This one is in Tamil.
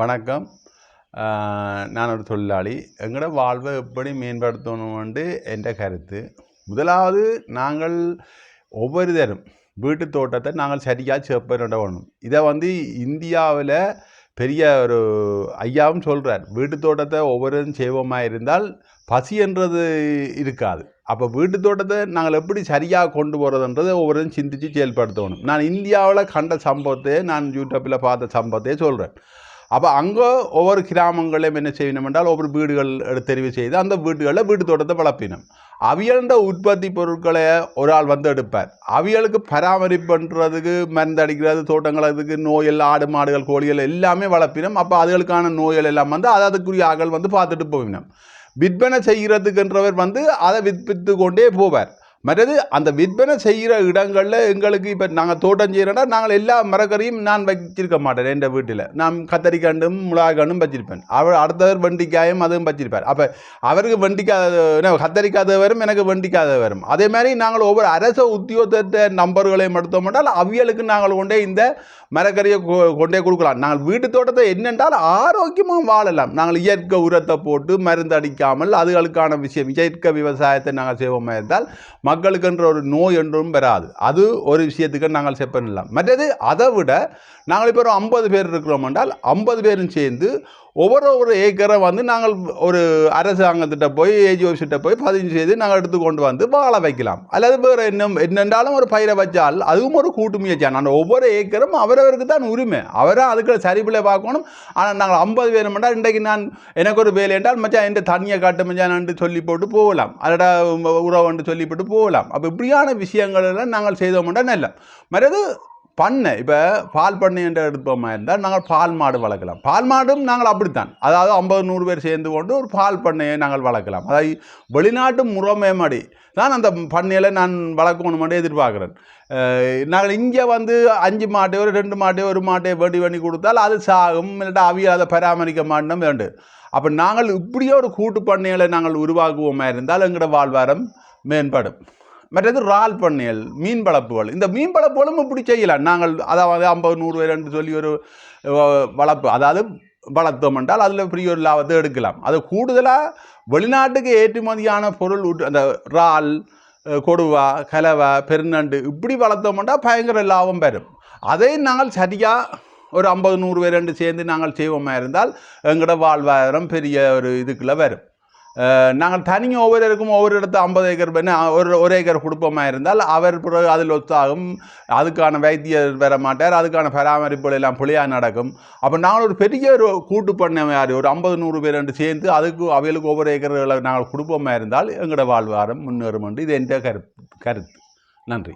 வணக்கம். நான் ஒரு தொழிலாளி. எங்களோட வாழ்வை எப்படி மேம்படுத்தணும்ண்டு என்ற கருத்து. முதலாவது நாங்கள் ஒவ்வொரு தரும் வீட்டு தோட்டத்தை நாங்கள் சரியாக செப்பனிட வேணும் இதை வந்து இந்தியாவில் பெரிய ஒரு ஐயாவும் சொல்கிறார் வீட்டு தோட்டத்தை ஒவ்வொருவரும் செய்வோமா இருந்தால் பசி என்றது இருக்காது. அப்போ வீட்டு தோட்டத்தை நாங்கள் எப்படி சரியாக கொண்டு போகிறதுன்றதை ஒவ்வொருவரும் சிந்தித்து செயல்படுத்தணும். நான் இந்தியாவில் கண்ட சம்பவத்தை நான் யூடியூப்பில் பார்த்த சம்பவத்தையே சொல்கிறேன் அப்போ அங்கே ஒவ்வொரு கிராமங்களையும் என்ன செய்யணும் என்றால் ஒவ்வொரு வீடுகள் எடுத்து தெரிவு செய்து அந்த வீடுகளில் வீட்டு தோட்டத்தை வளர்ப்பினும். அவியல்ன்ற உற்பத்தி பொருட்களை ஒரு ஆள் வந்து எடுப்பார். அவியலுக்கு பராமரிப்புன்றதுக்கு மருந்து அடிக்கிறது தோட்டங்களுக்கு நோயல் ஆடு மாடுகள் கோழிகள் எல்லாமே வளர்ப்பினோம். அப்போ அதுகளுக்கான நோய்கள் எல்லாம் வந்து அது அதுக்குரிய ஆட்கள் வந்து பார்த்துட்டு போவினோம். விற்பனை செய்கிறதுக்குன்றவர் வந்து அதை விற்பித்து கொண்டே போவார். மற்றது அந்த விற்பனை செய்கிற இடங்களில் எங்களுக்கு இப்போ நாங்கள் தோட்டம் செய்கிறோன்னா நாங்கள் எல்லா மரக்கறியும் நான் வச்சிருக்க மாட்டேன் என் வீட்டில். நான் கத்தரிக்கண்டும் மிளகாக்கண்டும் வச்சிருப்பேன். அவர் அடுத்தவர் வண்டிக்காயும் அதுவும் வச்சிருப்பார். அப்போ அவருக்கு வண்டிக்காத கத்தரிக்காத வரும் எனக்கு வண்டிக்காத வரும் அதே மாதிரி நாங்கள் ஒவ்வொரு அரச உத்தியோகத்தை நம்பர்களையும் எடுத்தோம் என்றால் அவியலுக்கு நாங்கள் கொண்டே இந்த மரக்கறியை கொ- கொண்டே கொடுக்கலாம். நாங்கள் வீட்டு தோட்டத்தை என்னென்றால் ஆரோக்கியமாக வாழலாம். நாங்கள் இயற்கை உரத்தை போட்டு மருந்து அடிக்காமல் அதுகளுக்கான விஷயம் இயற்கை விவசாயத்தை நாங்கள் செய்வோமே இருந்தால் மக்களுக்கென்ற ஒரு நோய் என்றும் வராது. அது ஒரு விஷயத்துக்கு நாங்கள் செப்பனிடலாம் மற்றது அதை விட நாங்கள் இப்போ ஒரு ஐம்பது பேர் இருக்கிறோம் என்றால் ஐம்பது பேரும் சேர்ந்து ஒவ்வொரு ஒரு ஏக்கரை வந்து நாங்கள் ஒரு அரசாங்கத்திட்ட போய் ஏஜி ஆஃபீஸ்கிட்ட போய் பதிவு செய்து நாங்கள் எடுத்து கொண்டு வந்து வாழ வைக்கலாம். அல்லது வேறு என்ன என்னென்றாலும் ஒரு பயிரை வச்சால் அதுவும் ஒரு கூட்டு முயற்சி ஆனால் ஒவ்வொரு ஏக்கரும் அவரவருக்கு தான் உரிமை. அவரை அதுக்கு சரிப்பில் பார்க்கணும். ஆனால் நாங்கள் ஐம்பது பேர் என்றால் இன்றைக்கு நான் எனக்கு ஒரு வேலை என்றால் மச்சான் என் தண்ணியை காட்டு மச்சான் சொல்லி போட்டு போகலாம். அதோட உறவு சொல்லி போட்டு போகலாம். அப்போ இப்படியான விஷயங்கள் எல்லாம் நாங்கள் செய்தோம்னா நல்ல மறது பண்ணை இப்போ பால் பண்ணை என்று எடுப்போமா இருந்தால் நாங்கள் பால் மாடு வளர்க்கலாம். பால் மாடும் நாங்கள் அப்படித்தான். அதாவது ஐம்பது நூறு பேர் சேர்ந்து கொண்டு ஒரு பால் பண்ணையை நாங்கள் வளர்க்கலாம். அதாவது வெளிநாட்டு முறைமைப்படி தான் அந்த பண்ணையில் நான் வளர்க்கணுமென்று எதிர்பார்க்குறேன். நாங்கள் இங்கே வந்து அஞ்சு மாட்டையோ ஒரு ரெண்டு மாட்டையோ ஒரு மாட்டையை வெடி பண்ணி கொடுத்தால் அது சாகும் இல்லாட்டா அவிய அதை பராமரிக்க மாட்டோம் வேண்டும் அப்போ நாங்கள் இப்படியே ஒரு கூட்டு பண்ணைகளை நாங்கள் உருவாக்குவோமா இருந்தால் எங்களோட வாழ்வாரம் மேம்படும். மற்றது இறால் பண்ணையல் மீன் வளர்ப்புகள். இந்த மீன் வளர்ப்புகளும் இப்படி செய்யலாம் நாங்கள் அதாவது ஐம்பது நூறு பேர் என்று சொல்லி ஒரு வளர்ப்பு. அதாவது வளர்த்தோம் என்றால் அதில் பெரிய ஒரு லாபத்தை எடுக்கலாம். அது கூடுதலாக வெளிநாட்டுக்கு ஏற்றுமதியான பொருள் அந்த இறால் கொடுவா கலவா பெருநண்டு இப்படி வளர்த்தோம்னா பயங்கர லாபம் பெறும். அதை நாங்கள் சரியாக ஒரு ஐம்பது நூறு பேர் ரெண்டு சேர்ந்து நாங்கள் செய்வோமா இருந்தால் எங்களோட வாழ்வாதாரம் பெரிய ஒரு இதுக்குள்ளே வரும். நாங்கள் தனியாக ஒவ்வொருவருக்கும் ஒவ்வொரு இடத்து ஐம்பது ஏக்கர் பண்ணி ஒரு ஒரு ஏக்கர் குடும்பமா இருந்தால் அவர் பிறகு அதில் ஒத்தாகும். அதுக்கான வைத்தியர் வர மாட்டார். அதுக்கான பராமரிப்புகள் எல்லாம் புளியாக நடக்கும். அப்போ நாங்கள் ஒரு பெரிய ஒரு கூட்டு பண்ண மாதிரி ஒரு ஐம்பது நூறு பேர் ரெண்டு சேர்ந்து அதுக்கு அவைகளுக்கு ஒவ்வொரு ஏக்கர்களை நாங்கள் குடும்பமாக இருந்தால் எங்களோட வாழ்வாரம் முன்னேறும் என்று இது என்ற கருத்து. கருத்து. நன்றி.